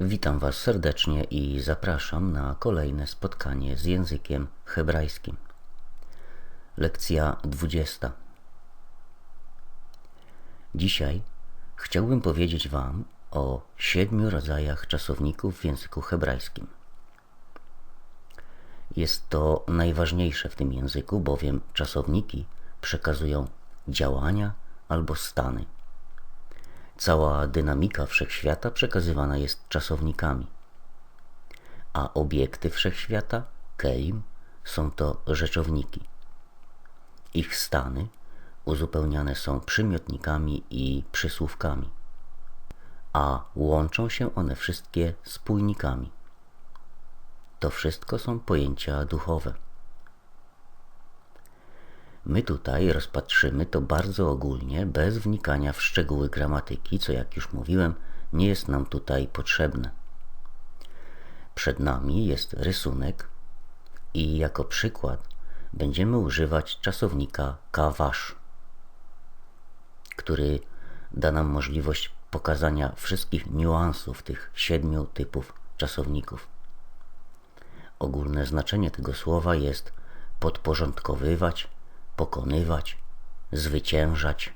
Witam Was serdecznie i zapraszam na kolejne spotkanie z językiem hebrajskim. Lekcja 20. Dzisiaj chciałbym powiedzieć Wam o siedmiu rodzajach czasowników w języku hebrajskim. Jest to najważniejsze w tym języku, bowiem czasowniki przekazują działania albo stany. Cała dynamika wszechświata przekazywana jest czasownikami, a obiekty wszechświata, kelim, są to rzeczowniki. Ich stany uzupełniane są przymiotnikami i przysłówkami, a łączą się one wszystkie spójnikami. To wszystko są pojęcia duchowe. My tutaj rozpatrzymy to bardzo ogólnie, bez wnikania w szczegóły gramatyki, co jak już mówiłem, nie jest nam tutaj potrzebne. Przed nami jest rysunek i jako przykład będziemy używać czasownika kawasz, który da nam możliwość pokazania wszystkich niuansów tych siedmiu typów czasowników. Ogólne znaczenie tego słowa jest podporządkowywać, pokonywać, zwyciężać,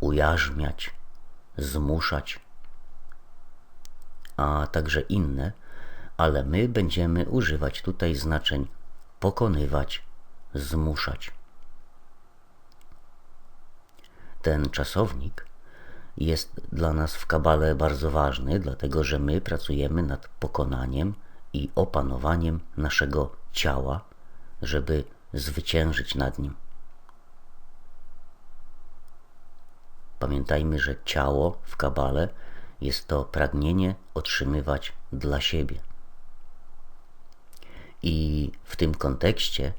ujarzmiać, zmuszać, a także inne, ale my będziemy używać tutaj znaczeń pokonywać, zmuszać. Ten czasownik jest dla nas w kabale bardzo ważny, dlatego że my pracujemy nad pokonaniem i opanowaniem naszego ciała, żeby zwyciężyć nad nim. Pamiętajmy, że ciało w kabale jest to pragnienie otrzymywać dla siebie. I w tym kontekście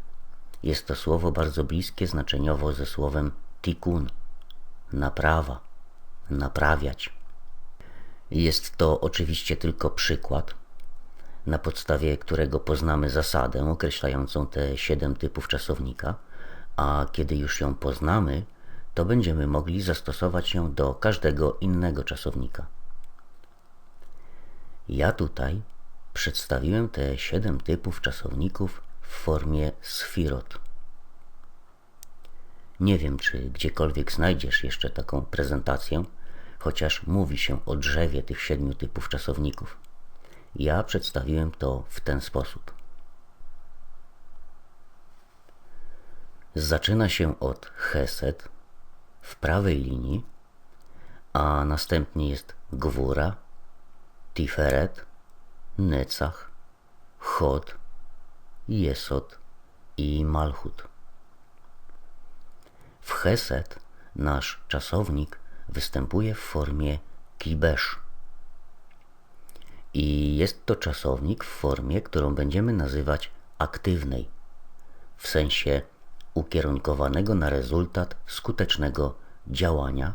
jest to słowo bardzo bliskie znaczeniowo ze słowem tikun naprawa, naprawiać. Jest to oczywiście tylko przykład, na podstawie którego poznamy zasadę określającą te siedem typów czasownika, a kiedy już ją poznamy, to będziemy mogli zastosować ją do każdego innego czasownika. Ja tutaj przedstawiłem te siedem typów czasowników w formie sfirot. Nie wiem, czy gdziekolwiek znajdziesz jeszcze taką prezentację, chociaż mówi się o drzewie tych siedmiu typów czasowników. Ja przedstawiłem to w ten sposób. Zaczyna się od Hesed, w prawej linii, a następnie jest Gwóra, Tiferet, Necach, Chod, Jesod i Malchut. W Chesed nasz czasownik występuje w formie kibesz. I jest to czasownik w formie, którą będziemy nazywać aktywnej, w sensie ukierunkowanego na rezultat skutecznego działania,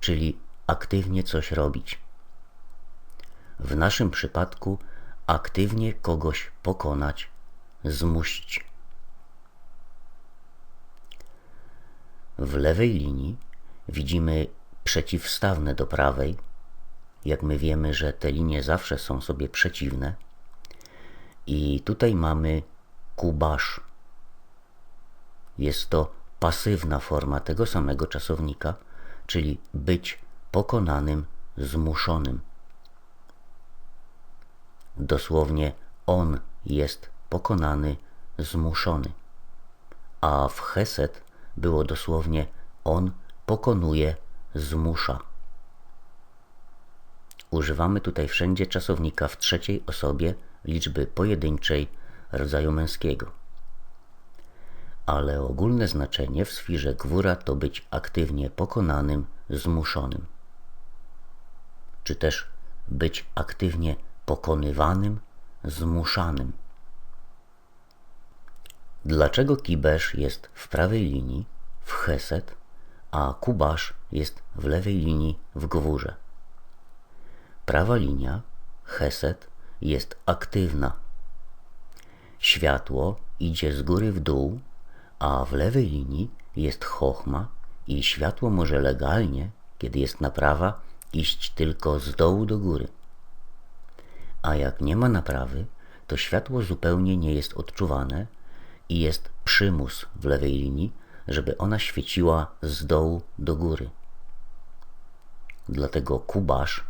czyli aktywnie coś robić. W naszym przypadku aktywnie kogoś pokonać, zmusić. W lewej linii widzimy przeciwstawne do prawej. Jak my wiemy, że te linie zawsze są sobie przeciwne. I tutaj mamy kubasz jest to pasywna forma tego samego czasownika, czyli być pokonanym, zmuszonym. Dosłownie on jest pokonany, zmuszony. A w Heset było dosłownie on pokonuje, zmusza. Używamy tutaj wszędzie czasownika w trzeciej osobie liczby pojedynczej rodzaju męskiego ale ogólne znaczenie w sfirze gwóra to być aktywnie pokonanym, zmuszonym. Czy też być aktywnie pokonywanym, zmuszanym. Dlaczego kibesz jest w prawej linii, w heset, a kubasz jest w lewej linii, w gwórze? Prawa linia, heset, jest aktywna. Światło idzie z góry w dół a w lewej linii jest chochma i światło może legalnie, kiedy jest naprawa, iść tylko z dołu do góry. A jak nie ma naprawy, to światło zupełnie nie jest odczuwane i jest przymus w lewej linii, żeby ona świeciła z dołu do góry. Dlatego kubasz,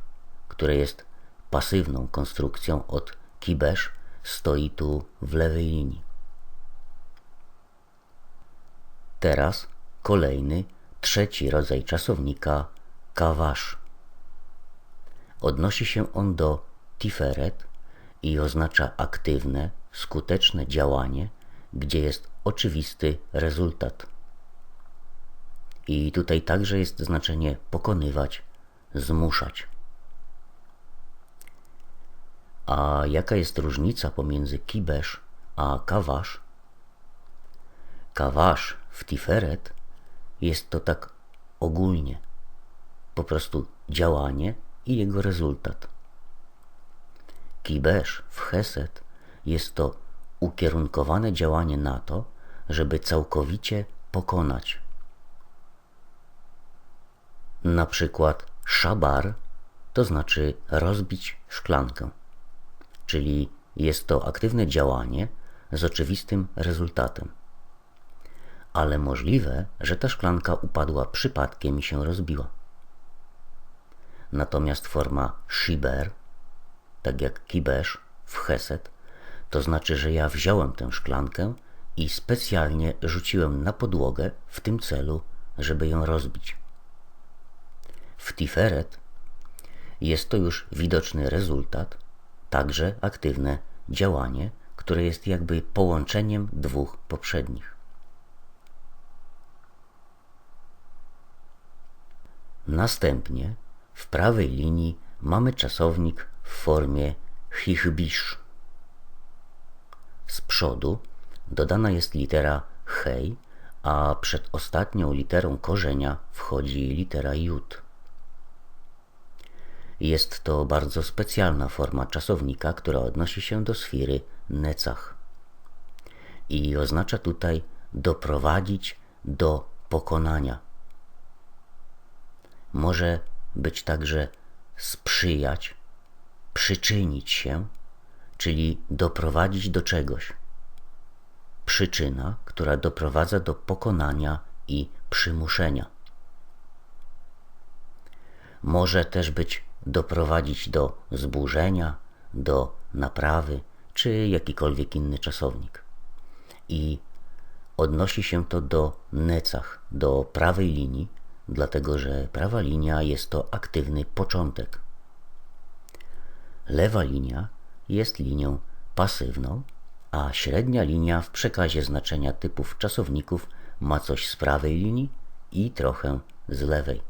które jest pasywną konstrukcją od kibesz, stoi tu w lewej linii. Teraz kolejny, trzeci rodzaj czasownika kawasz. Odnosi się on do tiferet i oznacza aktywne, skuteczne działanie, gdzie jest oczywisty rezultat. I tutaj także jest znaczenie pokonywać, zmuszać. A jaka jest różnica pomiędzy kibesz a kawasz? Kawasz w Tiferet jest to tak ogólnie, po prostu działanie i jego rezultat. Kibesz w Heset jest to ukierunkowane działanie na to, żeby całkowicie pokonać. Na przykład szabar to znaczy rozbić szklankę, czyli jest to aktywne działanie z oczywistym rezultatem. Ale możliwe, że ta szklanka upadła przypadkiem i się rozbiła. Natomiast forma shiber, tak jak kibesz w Heset, to znaczy, że ja wziąłem tę szklankę i specjalnie rzuciłem na podłogę w tym celu, żeby ją rozbić. W Tiferet jest to już widoczny rezultat, także aktywne działanie, które jest jakby połączeniem dwóch poprzednich. Następnie w prawej linii mamy czasownik w formie chichbisz. Z przodu dodana jest litera hej, a przed ostatnią literą korzenia wchodzi litera jut. Jest to bardzo specjalna forma czasownika, która odnosi się do sfiry necach i oznacza tutaj doprowadzić do pokonania. Może być także sprzyjać, przyczynić się, czyli doprowadzić do czegoś. Przyczyna, która doprowadza do pokonania i przymuszenia. Może też być doprowadzić do zburzenia, do naprawy, czy jakikolwiek inny czasownik. I odnosi się to do necach, do prawej linii, dlatego że prawa linia jest to aktywny początek. Lewa linia jest linią pasywną, a średnia linia w przekazie znaczenia typów czasowników ma coś z prawej linii i trochę z lewej.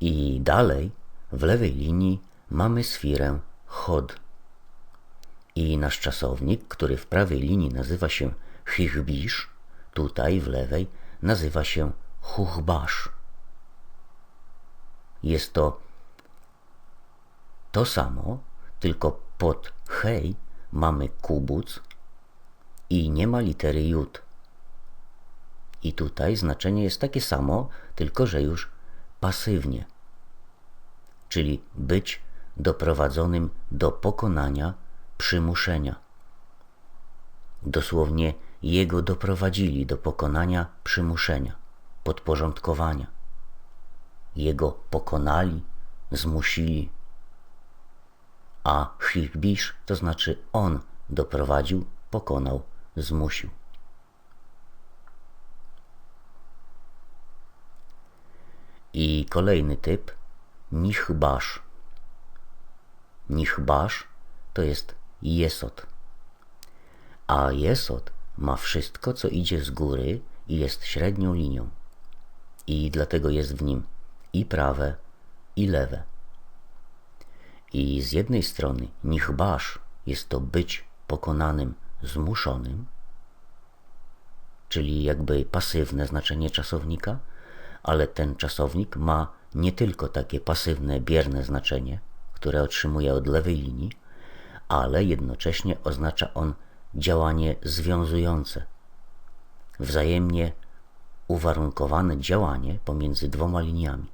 I dalej w lewej linii mamy sfirę chod. I nasz czasownik, który w prawej linii nazywa się chichbisz, tutaj w lewej nazywa się chuchbasz. Jest to to samo, tylko pod hej mamy kubuc i nie ma litery jut. I tutaj znaczenie jest takie samo, tylko że już pasywnie, czyli być doprowadzonym do pokonania przymuszenia. Dosłownie jego doprowadzili do pokonania przymuszenia, podporządkowania. Jego pokonali, zmusili. A Hirbisz to znaczy on doprowadził, pokonał, zmusił. I kolejny typ, nichbasz. Nichbasz to jest jesot. A jesot ma wszystko, co idzie z góry i jest średnią linią. I dlatego jest w nim i prawe, i lewe. I z jednej strony nichbasz jest to być pokonanym, zmuszonym, czyli jakby pasywne znaczenie czasownika, ale ten czasownik ma nie tylko takie pasywne, bierne znaczenie, które otrzymuje od lewej linii, ale jednocześnie oznacza on działanie związujące, wzajemnie uwarunkowane działanie pomiędzy dwoma liniami.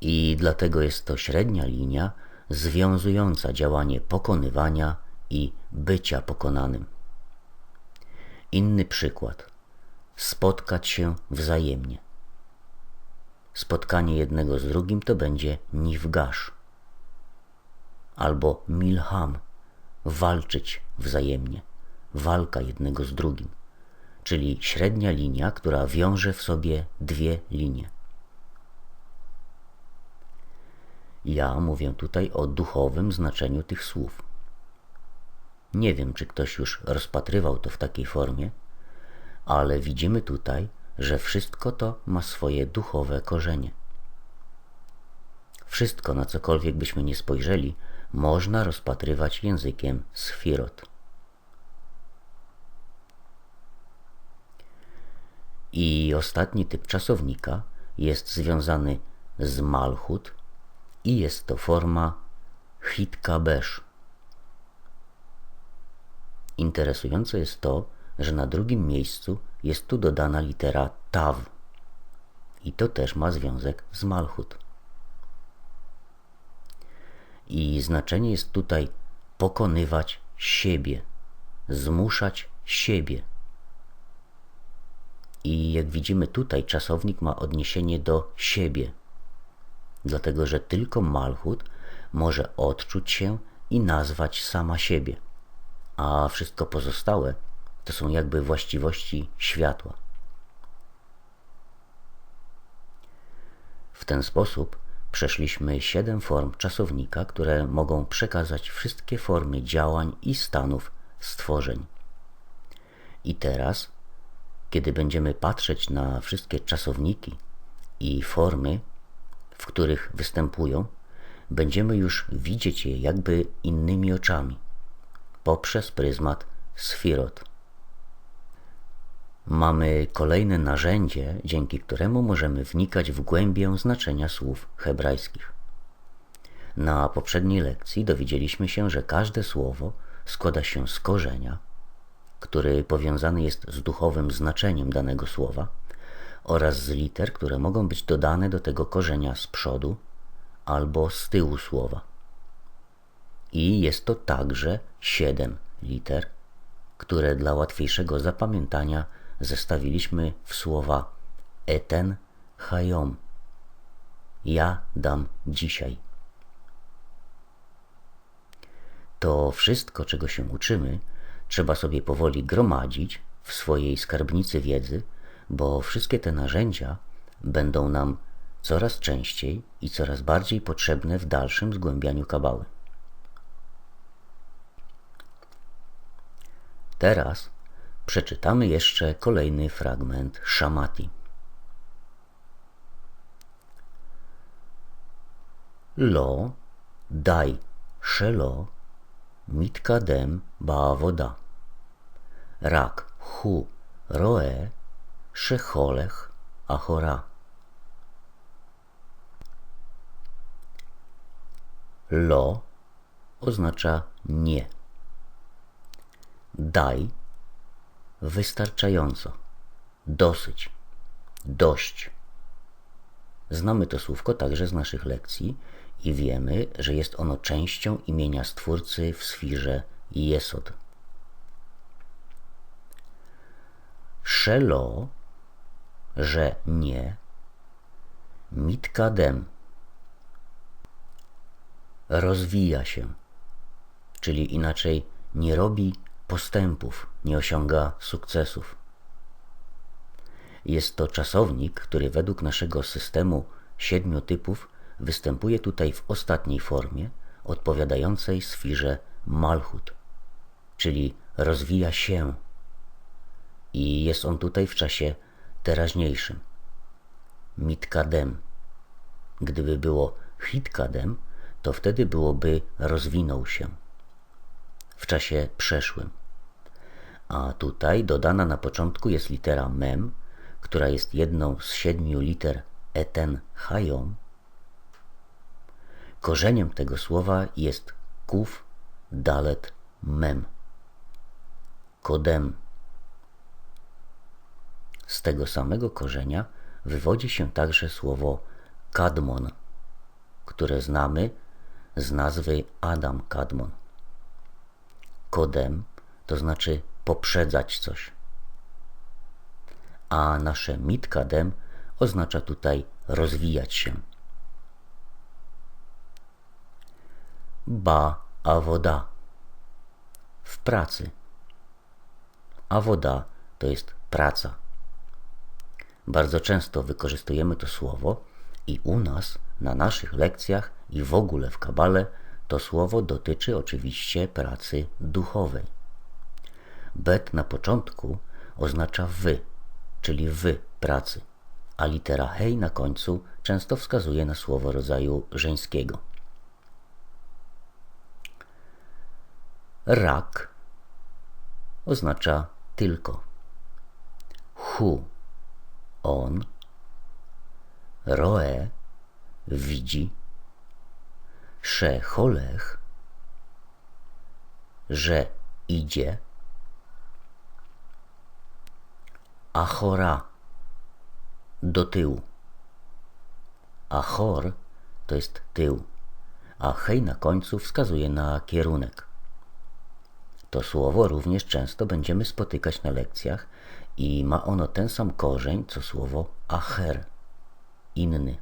I dlatego jest to średnia linia związująca działanie pokonywania i bycia pokonanym. Inny przykład. Spotkać się wzajemnie. Spotkanie jednego z drugim to będzie nifgasz albo milham, walczyć wzajemnie, walka jednego z drugim, czyli średnia linia, która wiąże w sobie dwie linie. Ja mówię tutaj o duchowym znaczeniu tych słów. Nie wiem, czy ktoś już rozpatrywał to w takiej formie, ale widzimy tutaj, że wszystko to ma swoje duchowe korzenie. Wszystko, na cokolwiek byśmy nie spojrzeli, można rozpatrywać językiem sfirot. I ostatni typ czasownika jest związany z malchut i jest to forma hitkabesz. Interesujące jest to, że na drugim miejscu jest tu dodana litera taw i to też ma związek z malchut. I znaczenie jest tutaj pokonywać siebie, zmuszać siebie. I jak widzimy tutaj, czasownik ma odniesienie do siebie, dlatego że tylko Malchut może odczuć się i nazwać sama siebie, a wszystko pozostałe to są jakby właściwości światła. W ten sposób przeszliśmy siedem form czasownika, które mogą przekazać wszystkie formy działań i stanów stworzeń. I teraz, kiedy będziemy patrzeć na wszystkie czasowniki i formy, w których występują, będziemy już widzieć je jakby innymi oczami, poprzez pryzmat sfirot. Mamy kolejne narzędzie, dzięki któremu możemy wnikać w głębię znaczenia słów hebrajskich. Na poprzedniej lekcji dowiedzieliśmy się, że każde słowo składa się z korzenia, który powiązany jest z duchowym znaczeniem danego słowa, oraz z liter, które mogą być dodane do tego korzenia z przodu albo z tyłu słowa. I jest to także siedem liter, które dla łatwiejszego zapamiętania zestawiliśmy w słowa eten hayom. Ja dam dzisiaj. To wszystko, czego się uczymy, trzeba sobie powoli gromadzić w swojej skarbnicy wiedzy, bo wszystkie te narzędzia będą nam coraz częściej i coraz bardziej potrzebne w dalszym zgłębianiu kabały. Teraz przeczytamy jeszcze kolejny fragment Szamati. Lo, daj, shelo, mitkadem ba'avoda. Rak, hu, roe, szecholech, achora. Lo oznacza nie. Daj wystarczająco, dosyć, dość. Znamy to słówko także z naszych lekcji i wiemy, że jest ono częścią imienia Stwórcy w sfirze Jesod. Szelo, że nie, mitkadem, rozwija się, czyli inaczej nie robi postępów, nie osiąga sukcesów. Jest to czasownik, który według naszego systemu siedmiu typów występuje tutaj w ostatniej formie, odpowiadającej sfirze malchut, czyli rozwija się. I jest on tutaj w czasie teraźniejszym. Mitkadem. Gdyby było hitkadem, to wtedy byłoby rozwinął się w czasie przeszłym. A tutaj dodana na początku jest litera mem, która jest jedną z siedmiu liter eten hayom. Korzeniem tego słowa jest kuf dalet mem. Kodem. Z tego samego korzenia wywodzi się także słowo kadmon, które znamy z nazwy Adam Kadmon. Kodem to znaczy poprzedzać coś. A nasze mitkadem oznacza tutaj rozwijać się. Ba a woda w pracy. A woda to jest praca. Bardzo często wykorzystujemy to słowo i u nas, na naszych lekcjach i w ogóle w kabale, to słowo dotyczy oczywiście pracy duchowej. Bet na początku oznacza wy, czyli wy pracy, a litera hej na końcu często wskazuje na słowo rodzaju żeńskiego. Rak oznacza tylko. Hu on, roe widzi, sze cholech, że idzie, achora do tyłu. Achor to jest tył, a hej na końcu wskazuje na kierunek. To słowo również często będziemy spotykać na lekcjach i ma ono ten sam korzeń, co słowo acher, inny.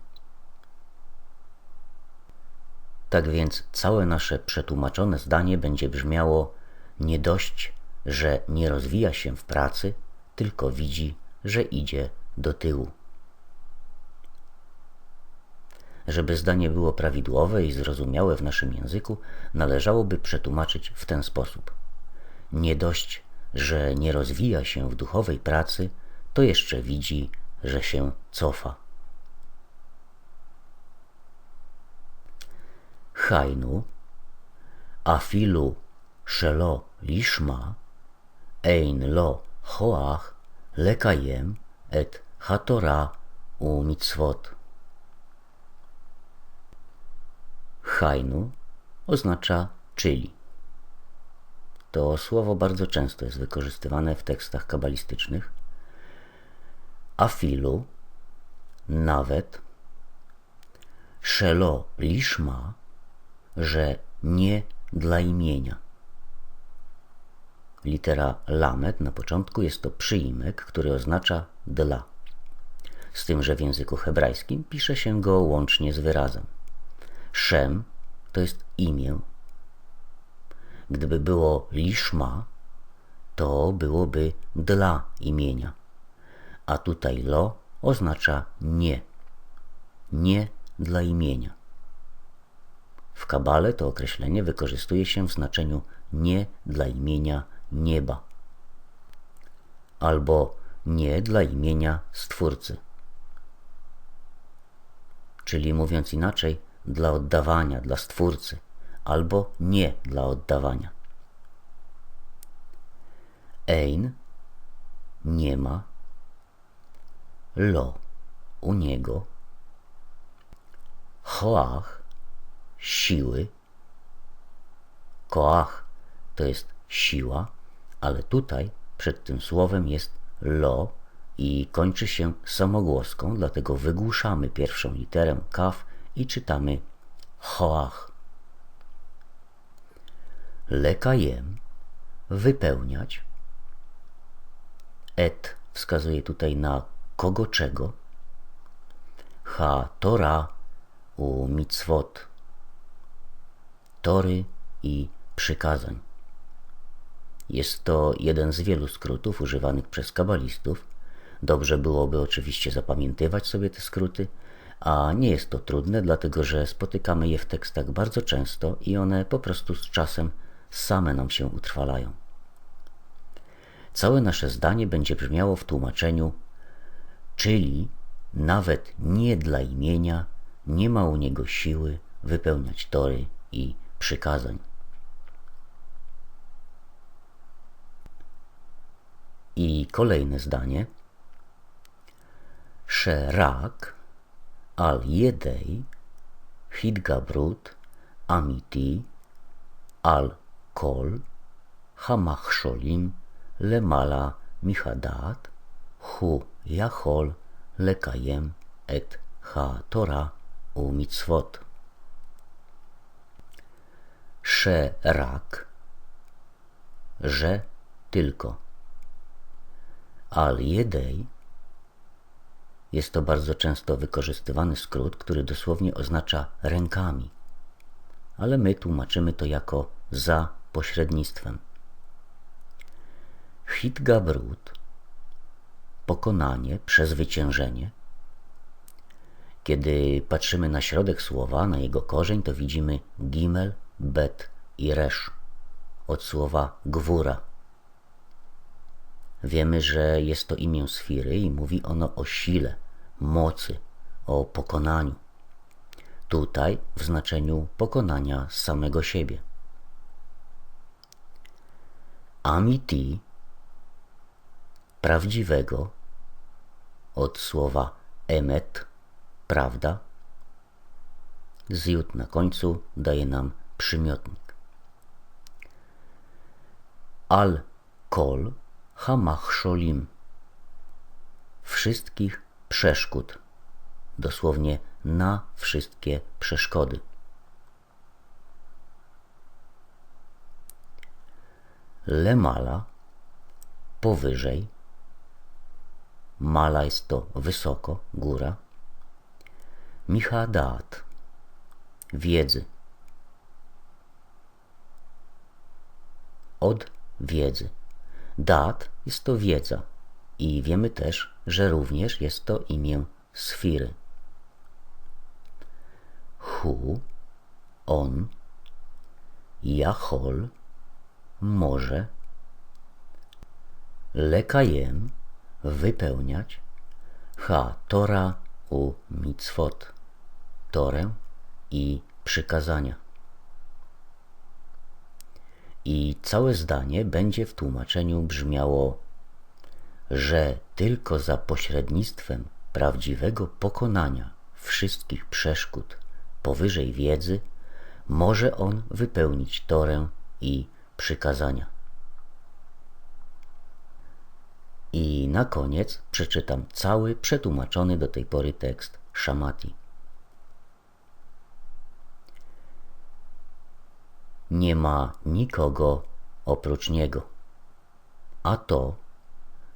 Tak więc całe nasze przetłumaczone zdanie będzie brzmiało nie dość, że nie rozwija się w pracy, tylko widzi, że idzie do tyłu. Żeby zdanie było prawidłowe i zrozumiałe w naszym języku, należałoby przetłumaczyć w ten sposób. Nie dość, że nie rozwija się w duchowej pracy, to jeszcze widzi, że się cofa. Hainu, afilu shelo lishma, ein lo hoach lekajem et hatora u mitzvot. Hainu oznacza czyli. To słowo bardzo często jest wykorzystywane w tekstach kabalistycznych. Afilu, nawet, szelo liszma, że nie dla imienia. Litera lamet na początku jest to przyimek, który oznacza dla. Z tym, że w języku hebrajskim pisze się go łącznie z wyrazem. Szem to jest imię, Gdyby było liszma, to byłoby dla imienia. A tutaj lo oznacza nie. Nie dla imienia. W kabale to określenie wykorzystuje się w znaczeniu nie dla imienia nieba albo nie dla imienia Stwórcy. Czyli mówiąc inaczej, dla oddawania, dla Stwórcy, albo nie dla oddawania. Ein nie ma, lo u niego, choach siły, koach to jest siła, ale tutaj przed tym słowem jest lo i kończy się samogłoską, dlatego wygłuszamy pierwszą literę kaf i czytamy choach lekajem wypełniać. Et wskazuje tutaj na kogo czego. Ha Tora u mitzvot. Tory i przykazań. Jest to jeden z wielu skrótów używanych przez kabalistów. Dobrze byłoby oczywiście zapamiętywać sobie te skróty, a nie jest to trudne, dlatego że spotykamy je w tekstach bardzo często i one po prostu z czasem same nam się utrwalają. Całe nasze zdanie będzie brzmiało w tłumaczeniu, czyli nawet nie dla imienia nie ma u niego siły wypełniać tory i przykazań. I kolejne zdanie. Sherak al-Jedej Hidgabrut Amiti al-Kol Hamachsholim Lemala Michadat Hu Jachol Lekajem et ha tora u mitzvot. Sherak, że tylko. Al jedej jest to bardzo często wykorzystywany skrót, który dosłownie oznacza rękami, ale my tłumaczymy to jako za pośrednictwem. Hitgabrut, pokonanie, przezwyciężenie. Kiedy patrzymy na środek słowa, na jego korzeń, to widzimy gimel, bet i resz od słowa gwóra. Wiemy, że jest to imię Sfiry i mówi ono o sile, mocy, o pokonaniu. Tutaj w znaczeniu pokonania samego siebie. Amiti, prawdziwego, od słowa emet, prawda, zjut na końcu daje nam przymiotnik. Al-kol hamachszolim. Wszystkich przeszkód, dosłownie na wszystkie przeszkody. Lemala powyżej, mala jest to wysoko, góra, michadat wiedzy, od wiedzy. Dat jest to wiedza i wiemy też, że również jest to imię Sfiry. Hu, on, Jachol, może, lekajem, wypełniać, ha, Tora u mitzvot, Torę i przykazania. I całe zdanie będzie w tłumaczeniu brzmiało, że tylko za pośrednictwem prawdziwego pokonania wszystkich przeszkód powyżej wiedzy może on wypełnić Torę i przykazania. I na koniec przeczytam cały przetłumaczony do tej pory tekst Shamati. Nie ma nikogo oprócz Niego. A to,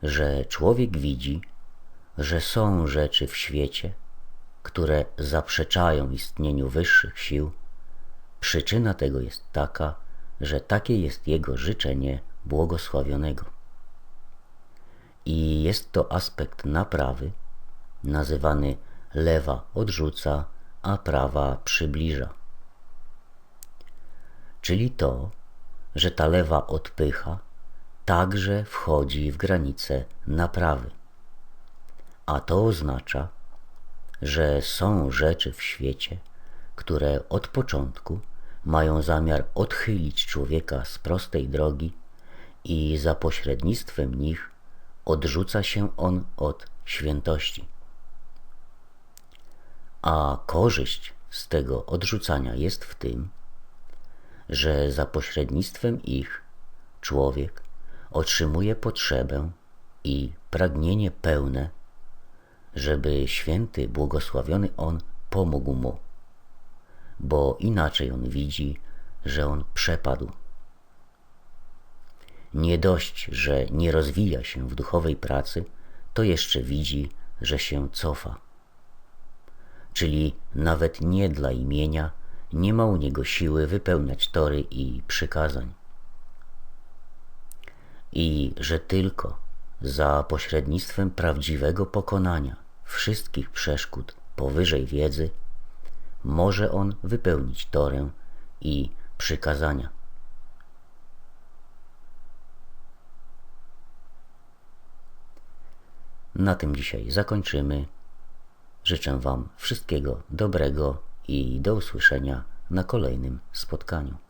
że człowiek widzi, że są rzeczy w świecie, które zaprzeczają istnieniu wyższych sił, przyczyna tego jest taka, że takie jest jego życzenie błogosławionego. I jest to aspekt naprawy, nazywany lewa odrzuca, a prawa przybliża. Czyli to, że ta lewa odpycha, także wchodzi w granice naprawy. A to oznacza, że są rzeczy w świecie, które od początku mają zamiar odchylić człowieka z prostej drogi i za pośrednictwem nich odrzuca się on od świętości. A korzyść z tego odrzucania jest w tym, że za pośrednictwem ich człowiek otrzymuje potrzebę i pragnienie pełne, żeby święty, błogosławiony On pomógł mu, bo inaczej on widzi, że on przepadł. Nie dość, że nie rozwija się w duchowej pracy, to jeszcze widzi, że się cofa. Czyli nawet nie dla imienia nie ma u niego siły wypełniać tory i przykazań i że tylko za pośrednictwem prawdziwego pokonania wszystkich przeszkód powyżej wiedzy może on wypełnić Torę i przykazania. Na tym dzisiaj zakończymy. Życzę Wam wszystkiego dobrego i do usłyszenia na kolejnym spotkaniu.